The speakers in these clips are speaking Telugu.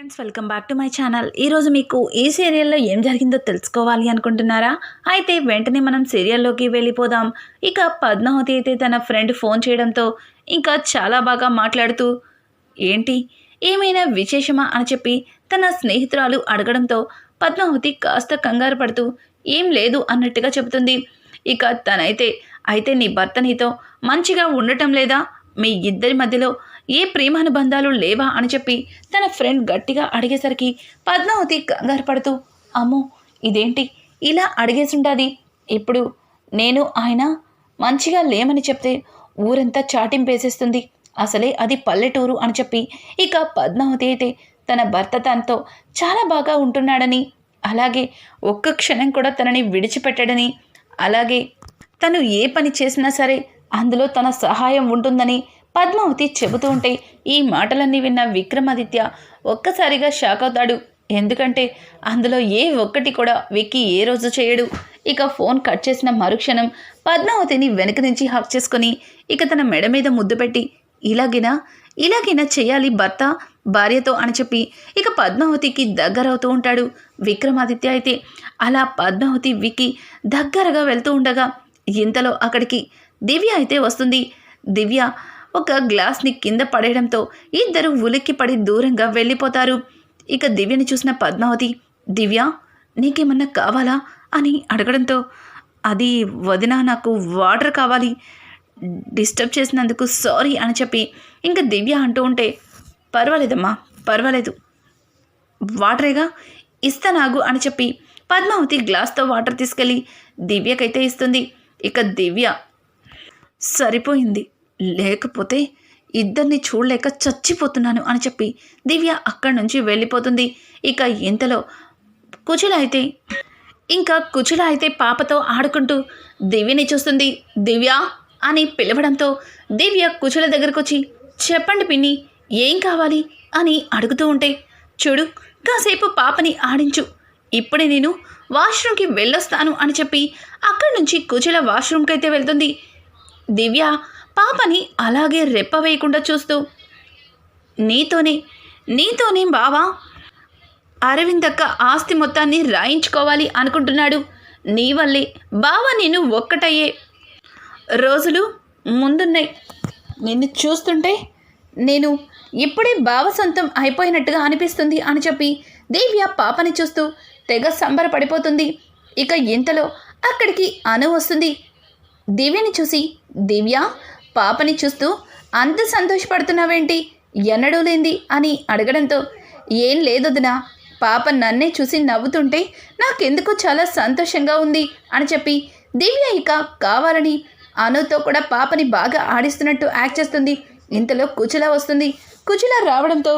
Friends welcome back to my channel ఈరోజు మీకు ఈ సీరియల్లో ఏం జరిగిందో తెలుసుకోవాలి అనుకుంటున్నారా? అయితే వెంటనే మనం సీరియల్లోకి వెళ్ళిపోదాం. ఇక పద్మావతి అయితే తన ఫ్రెండ్ ఫోన్ చేయడంతో ఇంకా చాలా బాగా మాట్లాడుతూ ఏంటి? ఏమైనా విశేషమా? అని చెప్పి తన స్నేహితురాలు అడగడంతో పద్మావతి కాస్త కంగారు పడుతూ ఏం లేదు అన్నట్టుగా చెబుతుంది. ఇక తనైతే అయితే నీ భర్త నీతో మంచిగా ఉండటం లేదా? మీ ఇద్దరి మధ్యలో ఏ ప్రేమానుబంధాలు లేవా అని చెప్పి తన ఫ్రెండ్ గట్టిగా అడిగేసరికి పద్మావతి కంగారు పడుతూ అమ్మో ఇదేంటి? ఇలా అడిగేసుంటుంది ఇప్పుడు నేను ఆయన మంచిగా లేమని చెప్తే ఊరంతా చాటింపేసేస్తుంది. అసలే అది పల్లెటూరు అని చెప్పి ఇక పద్మావతి అయితే తన భర్త తనతో చాలా బాగా ఉంటున్నాడని అలాగే ఒక్క క్షణం కూడా తనని విడిచిపెట్టడని అలాగే తను ఏ పని చేసినా సరే అందులో తన సహాయం ఉంటుందని పద్మావతి చెబుతూ ఉంటే ఈ మాటలన్నీ విన్న విక్రమాదిత్య ఒక్కసారిగా షాక్ అవుతాడు. ఎందుకంటే అందులో ఏ ఒక్కటి కూడా విక్కీ ఏ రోజు చేయడు. ఇక ఫోన్ కట్ చేసిన మరుక్షణం పద్మావతిని వెనక నుంచి హాక్ చేసుకొని ఇక తన మెడ మీద ముద్దు పెట్టి ఇలాగినా? ఇలాగైనా చేయాలి భర్త? భార్యతో అని చెప్పి ఇక పద్మావతికి దగ్గరవుతూ ఉంటాడు. విక్రమాదిత్య అయితే అలా పద్మావతి వికి దగ్గరగా వెళ్తూ ఉండగా ఇంతలో అక్కడికి దివ్య అయితే వస్తుంది. దివ్య ఒక గ్లాస్ని కింద పడేయడంతో ఇద్దరు ఉలిక్కి పడి దూరంగా వెళ్ళిపోతారు. ఇక దివ్యని చూసిన పద్మావతి దివ్య నీకేమన్నా కావాలా? అని అడగడంతో అది వదిన నాకు వాటర్ కావాలి. డిస్టర్బ్ చేసినందుకు సారీ అని చెప్పి ఇంకా దివ్య అంటూ ఉంటే పర్వాలేదమ్మా పర్వాలేదు. వాటరేగా? ఇస్తానాగు అని చెప్పి పద్మావతి గ్లాస్తో వాటర్ తీసుకెళ్ళి దివ్యకైతే ఇస్తుంది. ఇక దివ్య సరిపోయింది. లేకపోతే ఇద్దరిని చూడలేక చచ్చిపోతున్నాను అని చెప్పి దివ్య అక్కడి నుంచి వెళ్ళిపోతుంది. ఇక ఇంతలో కుచుల అయితే ఇంకా కుచుల అయితే పాపతో ఆడుకుంటూ దివ్యని చూస్తుంది. దివ్య అని పిలవడంతో దివ్య కుచుల దగ్గరకు వచ్చి చెప్పండి పిన్ని ఏం కావాలి? అని అడుగుతూ ఉంటే చూడు కాసేపు పాపని ఆడించు. ఇప్పుడే నేను వాష్రూమ్కి వెళ్ళొస్తాను అని చెప్పి అక్కడి నుంచి కుచుల వాష్రూమ్కి అయితే వెళ్తుంది. దివ్య పాపని అలాగే రెప్ప వేయకుండా చూస్తూ నీతోనే నీతోనే బావా అరవిందక్క ఆస్తి మొత్తాన్ని రాయించుకోవాలి అనుకుంటున్నాడు. నీ వల్లే బావ నేను ఒక్కటయ్యే. రోజులు ముందున్నాయి. నిన్ను చూస్తుంటే నేను ఇప్పుడే బావ సొంతం అయిపోయినట్టుగా అనిపిస్తుంది అని చెప్పి దివ్య పాపని చూస్తూ తెగ సంబరపడిపోతుంది. ఇక ఇంతలో అక్కడికి అను వస్తుంది. దివ్యని చూసి దివ్య పాపని చూస్తూ అంత సంతోషపడుతున్నావేంటి? ఎన్నడూ లేంది అని అడగడంతో ఏం లేదొదినా పాప నన్నే చూసి నవ్వుతుంటే నాకెందుకు చాలా సంతోషంగా ఉంది అని చెప్పి దివ్య ఇక కావాలని అనుతో కూడా పాపని బాగా ఆడిస్తున్నట్టు యాక్ట్ చేస్తుంది. ఇంతలో కుచుల వస్తుంది. కుచుల రావడంతో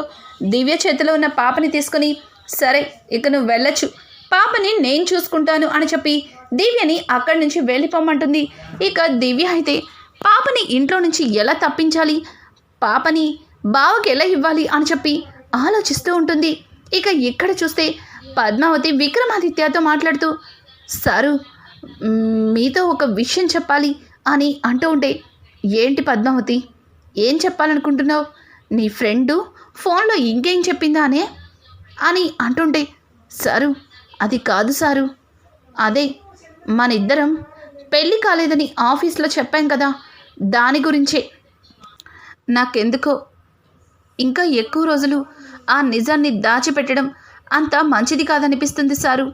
దివ్య చేతిలో ఉన్న పాపని తీసుకొని సరే ఇక నువ్వు వెళ్ళొచ్చు. పాపని నేను చూసుకుంటాను అని చెప్పి దివ్యని అక్కడి నుంచి వెళ్ళిపోమంటుంది. ఇక దివ్య అయితే పాపని ఇంట్లో నుంచి ఎలా తప్పించాలి? పాపని బావకి ఎలా ఇవ్వాలి అని చెప్పి ఆలోచిస్తూ ఉంటుంది. ఇక ఇక్కడ చూస్తే పద్మావతి విక్రమాదిత్యతో మాట్లాడుతూ సారు మీతో ఒక విషయం చెప్పాలి అని అంటూ ఉంటే ఏంటి పద్మావతి? ఏం చెప్పాలనుకుంటున్నావు? నీ ఫ్రెండు ఫోన్లో ఇంకేం చెప్పిందా అనే అని అంటుంటే సారు అది కాదు సారు. అదే మన ఇద్దరం పెళ్ళి కాలేదని ఆఫీస్లో చెప్పాం కదా. దాని గురించే. నాకెందుకో? ఇంకా ఎక్కువ రోజులు ఆ నిజాన్ని దాచిపెట్టడం అంత మంచిది కాదనిపిస్తుంది సారు.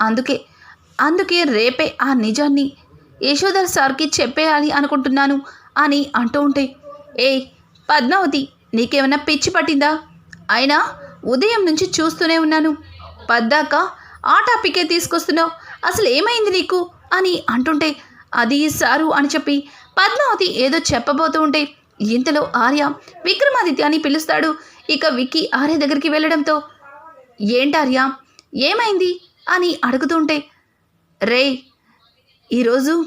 అందుకే అందుకే రేపే ఆ నిజాన్ని యశోధర్ సార్కి చెప్పేయాలి అనుకుంటున్నాను అని అంటూ ఉంటే ఏ పద్మావతి నీకేమైనా పిచ్చి పట్టిందా? అయినా ఉదయం నుంచి చూస్తూనే ఉన్నాను. పద్దాక ఆ టాపికే తీసుకొస్తున్నావు. అసలు ఏమైంది నీకు? అని అంటుంటే అది సారు అని చెప్పి పద్మావతి ఏదో చెప్పబోతూ ఉంటే ఇంతలో ఆర్య విక్రమాదిత్య అని పిలుస్తాడు. ఇక విక్కీ ఆర్య దగ్గరికి వెళ్ళడంతో ఏంటార్య ఏమైంది? అని అడుగుతుంటే రే ఈరోజు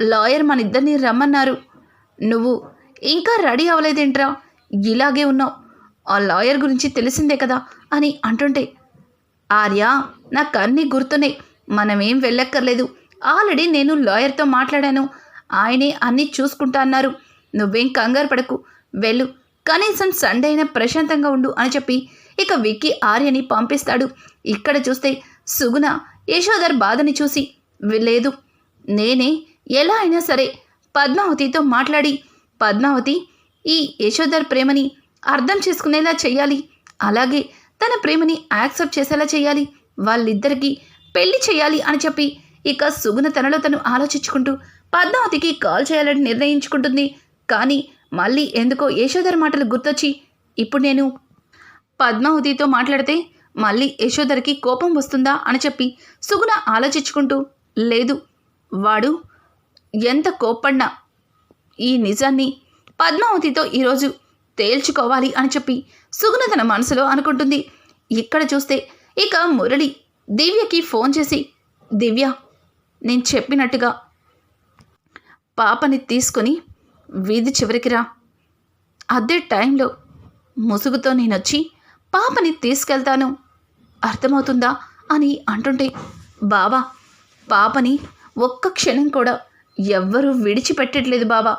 లాయర్ మన ఇద్దరిని రమ్మన్నారు. నువ్వు ఇంకా రెడీ అవ్వలేదేంట్రా? ఇలాగే ఉన్నావు. ఆ లాయర్ గురించి తెలిసిందే కదా అని అంటుంటే ఆర్య నాకు అన్నీ గుర్తున్నాయి. మనమేం వెళ్ళక్కర్లేదు. ఆల్రెడీ నేను లాయర్తో మాట్లాడాను. ఆయనే అన్నీ చూసుకుంటా అన్నారు. నువ్వేం కంగారు పడకు. వెళ్ళు. కనీసం సండే అయినా ప్రశాంతంగా ఉండు అని చెప్పి ఇక విక్కీ ఆర్యని పంపిస్తాడు. ఇక్కడ చూస్తే సుగుణ యశోధర్ బాధని చూసి లేదు నేనే ఎలా అయినా సరే పద్మావతితో మాట్లాడి పద్మావతి ఈ యశోధర్ ప్రేమని అర్థం చేసుకునేలా చేయాలి అలాగే తన ప్రేమని యాక్సెప్ట్ చేసేలా చేయాలి వాళ్ళిద్దరికీ పెళ్ళి చేయాలి అని చెప్పి ఇక సుగుణ తనలో తను ఆలోచించుకుంటూ పద్మావతికి కాల్ చేయాలని నిర్ణయించుకుంటుంది. కానీ మళ్ళీ ఎందుకో యశోధర్ మాటలు గుర్తొచ్చి ఇప్పుడు నేను పద్మావతితో మాట్లాడితే మళ్ళీ యశోధర్కి కోపం వస్తుందా? అని చెప్పి సుగుణ ఆలోచించుకుంటూ లేదు వాడు ఎంత కోప్పడినా ఈ నిజాన్ని పద్మావతితో ఈరోజు తేల్చుకోవాలి అని చెప్పి సుగుణ తన మనసులో అనుకుంటుంది. ఇక్కడ చూస్తే ఇక మురళి దివ్యకి ఫోన్ చేసి దివ్య నేను చెప్పినట్టుగా పాపని తీసుకొని వీధి చివరికి రా. అదే టైంలో ముసుగుతో నేనొచ్చి పాపని తీసుకెళ్తాను. అర్థమవుతుందా? అని అంటుంటే బాబా పాపని ఒక్క క్షణం కూడా ఎవ్వరూ విడిచిపెట్టట్లేదు బాబా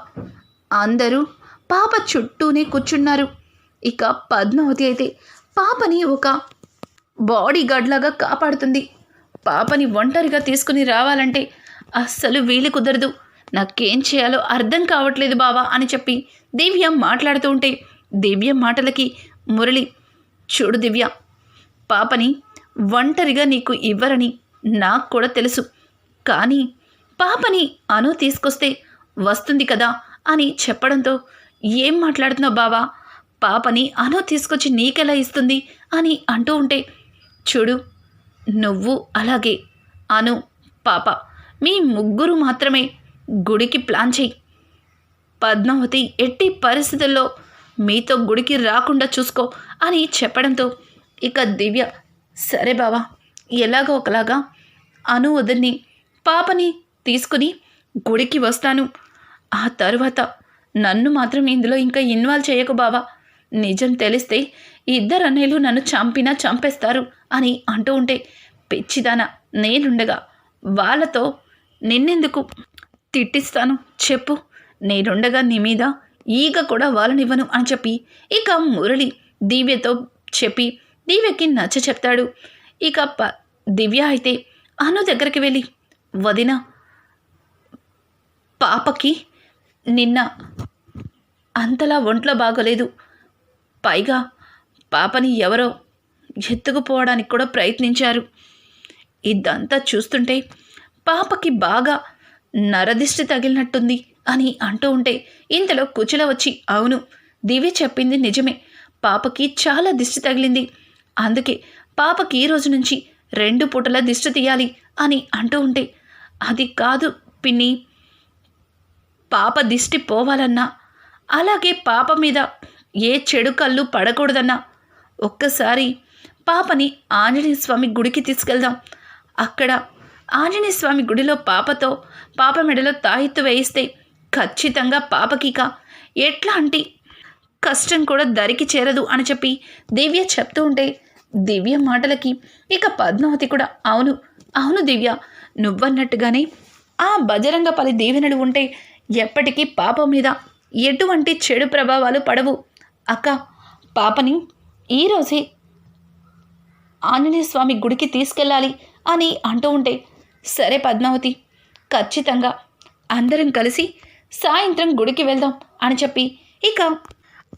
అందరూ పాప చుట్టూనే కూర్చున్నారు. ఇక పద్మావతి అయితే పాపని ఒక బాడీ గార్డ్ లాగా కాపాడుతుంది. పాపని ఒంటరిగా తీసుకుని రావాలంటే అస్సలు వీలు కుదరదు. నాకేం చేయాలో అర్థం కావట్లేదు బావా అని చెప్పి దివ్య మాట్లాడుతూ ఉంటే దివ్య మాటలకి మురళి చూడు దివ్య పాపని ఒంటరిగా నీకు ఇవ్వరని నాకు కూడా తెలుసు. కానీ పాపని అను తీసుకొస్తే వస్తుంది కదా అని చెప్పడంతో ఏం మాట్లాడుతున్నావు బావా? పాపని అను తీసుకొచ్చి నీకెలా ఇస్తుంది? అని అంటూ ఉంటే చూడు నువ్వు అలాగే అను పాప. మీ ముగ్గురు మాత్రమే గుడికి ప్లాన్ చెయ్యి. పద్మావతి ఎట్టి పరిస్థితుల్లో మీతో గుడికి రాకుండా చూసుకో అని చెప్పడంతో ఇక దివ్య సరే బావా ఎలాగో ఒకలాగా అను వదిని పాపని తీసుకుని గుడికి వస్తాను. ఆ తరువాత నన్ను మాత్రం ఇందులో ఇంకా ఇన్వాల్వ్ చేయకు బావా. నిజం తెలిస్తే ఇద్దరు అన్నయ్యలు నన్ను చంపినా చంపేస్తారు అని అంటూ ఉంటే పిచ్చిదాన నేనుండగా వాళ్ళతో నిన్నెందుకు తిట్టిస్తాను. చెప్పు. నేనుండగా నీ మీద ఈగ కూడా వాళ్ళనివ్వను అని చెప్పి ఇక మురళి దివ్యతో చెప్పి దివ్యకి నచ్చ చెప్తాడు. ఇక ప దివ్య అయితే అను దగ్గరికి వెళ్ళి వదిన పాపకి నిన్న అంతలా ఒంట్లో బాగోలేదు. పైగా పాపని ఎవరో ఎత్తుకుపోవడానికి కూడా ప్రయత్నించారు. ఇదంతా చూస్తుంటే పాపకి బాగా నరదిష్టి తగిలినట్టుంది అని అంటూ ఉంటే ఇంతలో కుచల వచ్చి అవును దివ్య చెప్పింది నిజమే. పాపకి చాలా దిష్టి తగిలింది. అందుకే పాపకి ఈ రోజు నుంచి రెండు పూటల దిష్టి తీయాలి అని అంటూ ఉంటే అది కాదు పిన్ని. పాప దిష్టి పోవాలన్నా అలాగే పాప మీద ఏ చెడు కళ్ళు పడకూడదన్నా ఒక్కసారి పాపని ఆంజనేయ స్వామి గుడికి తీసుకెళ్దాం. అక్కడ ఆంజనేయ స్వామి గుడిలో పాపతో పాప మెడలో తాయిత్తు వేయిస్తే ఖచ్చితంగా పాపకిక. ఎట్లాంటి కష్టం కూడా దరికి చేరదు అని చెప్పి దివ్య చెప్తూ ఉంటే దివ్య మాటలకి ఇక పద్మావతి కూడా అవును అవును దివ్య నువ్వన్నట్టుగానే ఆ బజరంగపల్లి దీవెనలు ఉంటే ఎప్పటికీ పాపం మీద ఎటువంటి చెడు ప్రభావాలు పడవు. అక్క పాపని ఈరోజే ఆంజనేయ స్వామి గుడికి తీసుకెళ్ళాలి అని అంటూ ఉంటే సరే పద్మావతి ఖచ్చితంగా అందరం కలిసి సాయంత్రం గుడికి వెళ్దాం అని చెప్పి ఇక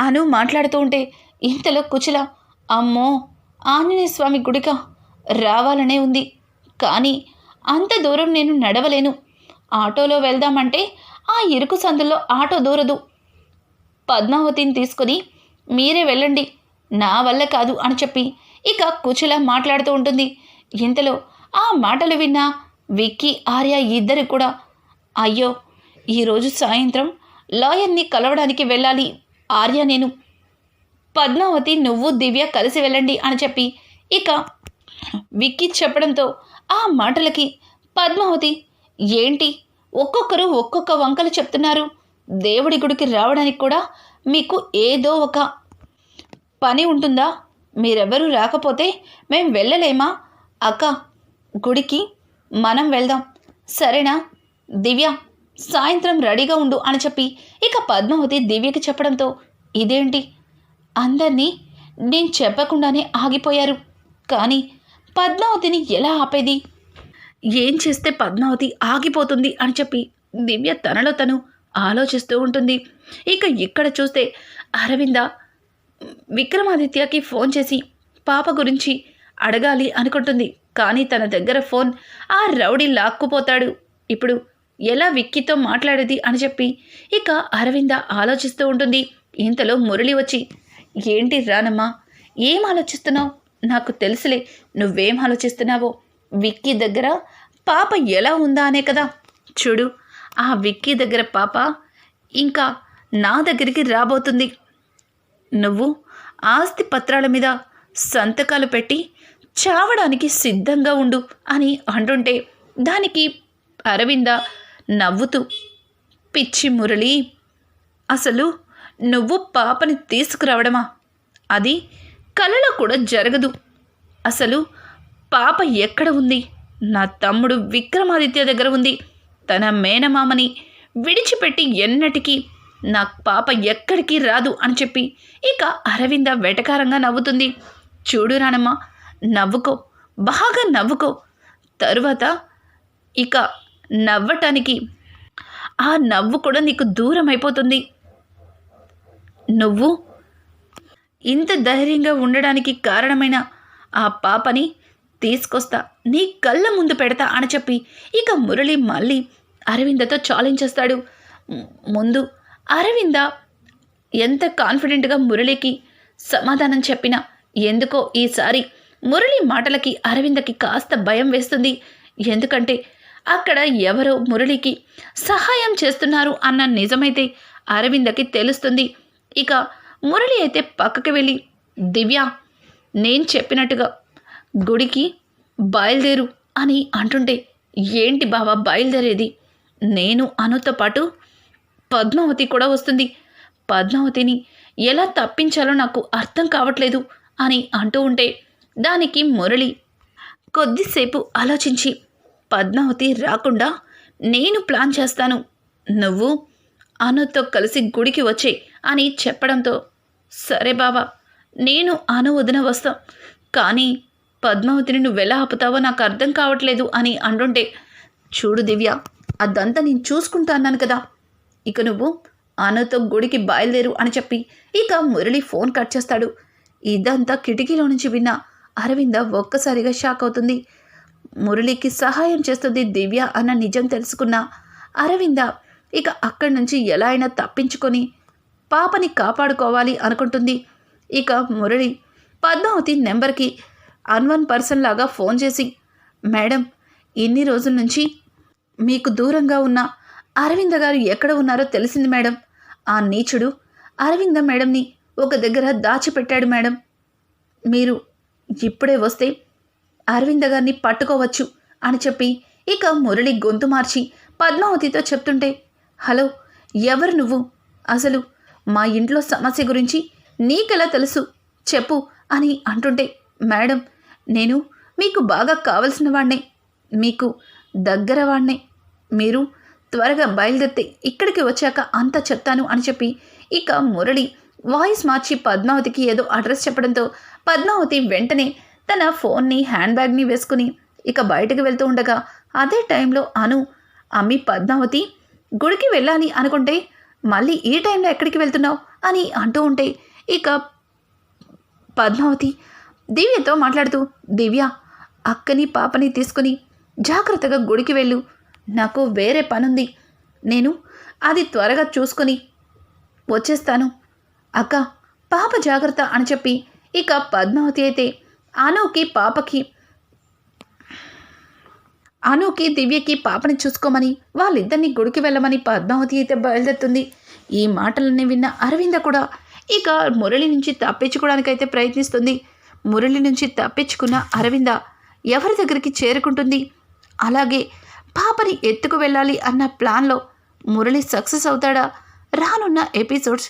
అను మాట్లాడుతూ ఉంటే ఇంతలో కుచిల అమ్మో ఆంజనేయ స్వామి గుడిక రావాలనే ఉంది. కానీ అంత దూరం నేను నడవలేను. ఆటోలో వెళ్దామంటే ఆ ఇరుకు సందుల్లో ఆటో దూరదు. పద్మావతిని తీసుకుని మీరే వెళ్ళండి. నా వల్ల కాదు అని చెప్పి ఇక కుచిల మాట్లాడుతూ ఉంటుంది. ఇంతలో ఆ మాటలు విన్న విక్కీ ఆర్య ఇద్దరు కూడా అయ్యో ఈరోజు సాయంత్రం లాయర్ని కలవడానికి వెళ్ళాలి. ఆర్య నేను. పద్మావతి నువ్వు దివ్య కలిసి వెళ్ళండి అని చెప్పి. ఇక విక్కీ చెప్పడంతో ఆ మాటలకి పద్మావతి ఏంటి? ఒక్కొక్కరు ఒక్కొక్క వంకలు చెప్తున్నారు. దేవుడి గుడికి రావడానికి కూడా మీకు ఏదో ఒక పని ఉంటుందా? మీరెవరూ రాకపోతే మేము వెళ్ళలేమా? అక్క గుడికి మనం వెళ్దాం. సరేనా? దివ్య సాయంత్రం రెడీగా ఉండు అని చెప్పి ఇక పద్మావతి దివ్యకి చెప్పడంతో ఇదేంటి? అందరినీ నేను చెప్పకుండానే ఆగిపోయారు. కానీ పద్మావతిని ఎలా ఆపేది? ఏం చేస్తే పద్మావతి ఆగిపోతుంది అని చెప్పి దివ్య తనలో తను ఆలోచిస్తూ ఉంటుంది. ఇక ఇక్కడ చూస్తే అరవింద విక్రమాదిత్యకి ఫోన్ చేసి పాప గురించి అడగాలి అనుకుంటుంది. కానీ తన దగ్గర ఫోన్ ఆ రౌడీ లాక్కుపోతాడు. ఇప్పుడు ఎలా విక్కీతో మాట్లాడేది అని చెప్పి ఇక అరవింద ఆలోచిస్తూ ఉంటుంది. ఇంతలో మురళి వచ్చి ఏంటి రానమ్మా ఏం ఆలోచిస్తున్నావు? నాకు తెలుసులే నువ్వేం ఆలోచిస్తున్నావో? విక్కీ దగ్గర పాప ఎలా ఉందా అనే కదా. చూడు ఆ విక్కీ దగ్గర పాప ఇంకా నా దగ్గరికి రాబోతుంది. నువ్వు ఆస్తి పత్రాల మీద సంతకాలు పెట్టి చావడానికి సిద్ధంగా ఉండు అని అంటుంటే దానికి అరవింద నవ్వుతూ పిచ్చి మురళి అసలు నువ్వు పాపని తీసుకురావడమా? అది కలలో కూడా జరగదు. అసలు పాప ఎక్కడ ఉంది? నా తమ్ముడు విక్రమాదిత్య దగ్గర ఉంది. తన మేనమామని విడిచిపెట్టి ఎన్నటికీ నా పాప ఎక్కడికి రాదు అని చెప్పి ఇక అరవింద వెటకారంగా నవ్వుతుంది. చూడు రానమ్మ నవ్వుకో బాగా నవ్వుకో. తరువాత ఇక నవ్వటానికి ఆ నవ్వు కూడా నీకు దూరం అయిపోతుంది. నువ్వు ఇంత ధైర్యంగా ఉండడానికి కారణమైన ఆ పాపని తీసుకొస్తా నీ కళ్ళ ముందు పెడతా అని చెప్పి ఇక మురళి మళ్ళీ అరవిందతో ఛాలెంజ్ చేస్తాడు. ముందు అరవింద ఎంత కాన్ఫిడెంట్గా మురళికి సమాధానం చెప్పినా ఎందుకో ఈసారి మురళి మాటలకి అరవిందకి కాస్త భయం వేస్తుంది. ఎందుకంటే అక్కడ ఎవరో మురళికి సహాయం చేస్తున్నారు అన్న నిజమైతే అరవిందకి తెలుస్తుంది. ఇక మురళి అయితే పక్కకి వెళ్ళి దివ్య నేను చెప్పినట్టుగా గుడికి బయలుదేరు అని అంటుంటే ఏంటి బావా బయలుదేరేది? నేను అనుతో పాటు పద్మావతి కూడా వస్తుంది. పద్మావతిని ఎలా తప్పించాలో నాకు అర్థం కావట్లేదు. అని అంటూ ఉంటే దానికి మురళి కొద్దిసేపు ఆలోచించి పద్మావతి రాకుండా నేను ప్లాన్ చేస్తాను. నువ్వు అనుతో కలిసి గుడికి వచ్చే అని చెప్పడంతో సరే బావా నేను అను వదిన వస్తాం. కానీ పద్మావతిని నువ్వు ఎలా ఆపుతావో నాకు అర్థం కావట్లేదు అని అంటుంటే చూడు దివ్య అదంతా నేను చూసుకుంటా అన్నాను కదా. ఇక నువ్వు అనుతో గుడికి బయలుదేరు అని చెప్పి ఇక మురళి ఫోన్ కట్ చేస్తాడు. ఇదంతా కిటికీలో నుంచి విన్న అరవింద ఒక్కసారిగా షాక్ అవుతుంది. మురళికి సహాయం చేస్తుంది దివ్య అన్న నిజం తెలుసుకున్న అరవింద ఇక అక్కడి నుంచి ఎలా అయినా తప్పించుకొని పాపని కాపాడుకోవాలి అనుకుంటుంది. ఇక మురళి పద్మావతి నెంబర్కి అన్వన్ పర్సన్ లాగా ఫోన్ చేసి మేడం ఇన్ని రోజుల నుంచి మీకు దూరంగా ఉన్న అరవింద గారు ఎక్కడ ఉన్నారో తెలిసింది మేడం. ఆ నీచుడు అరవింద మేడంని ఒక దగ్గర దాచిపెట్టాడు మేడం. మీరు ఇప్పుడే వస్తే అరవింద గారిని పట్టుకోవచ్చు అని చెప్పి ఇక మురళి గొంతు మార్చి పద్మావతితో చెప్తుంటే హలో ఎవరు నువ్వు? అసలు మా ఇంట్లో సమస్య గురించి నీకెలా తెలుసు? చెప్పు అని అంటుంటే మేడం నేను మీకు బాగా కావలసిన వాణ్ణే. మీకు దగ్గర వాణ్ణే. మీరు త్వరగా బయలుదేరితే ఇక్కడికి వచ్చాక అంతా చెప్తాను అని చెప్పి ఇక మురళి వాయిస్ మార్చి పద్మావతికి ఏదో అడ్రస్ చెప్పడంతో పద్మావతి వెంటనే తన ఫోన్ని హ్యాండ్ బ్యాగ్ని వేసుకుని ఇక బయటకు వెళ్తూ ఉండగా అదే టైంలో అను అమ్మి పద్మావతి గుడికి వెళ్ళాలి అనుకుంటే మళ్ళీ ఈ టైంలో ఎక్కడికి వెళ్తున్నావు? అని అంటూ ఉంటే ఇక పద్మావతి దివ్యతో మాట్లాడుతూ దివ్య అక్కని పాపని తీసుకుని జాగ్రత్తగా గుడికి వెళ్ళు. నాకు వేరే పనుంది. నేను అది త్వరగా చూసుకొని వచ్చేస్తాను. అక్క పాప జాగ్రత్త అని చెప్పి ఇక పద్మావతి అయితే అనుకి పాపకి అనుకి దివ్యకి పాపని చూసుకోమని వాళ్ళిద్దరిని గుడికి వెళ్ళమని పద్మావతి అయితే బయలుదేరుతుంది. ఈ మాటలన్నీ విన్న అరవింద కూడా ఇక మురళి నుంచి తప్పించుకోవడానికైతే ప్రయత్నిస్తుంది. మురళి నుంచి తప్పించుకున్న అరవింద ఎవరి దగ్గరికి చేరుకుంటుంది? అలాగే పాపని ఎత్తుకు వెళ్ళాలి అన్న ప్లాన్లో మురళి సక్సెస్ అవుతాడా? రానున్న ఎపిసోడ్స్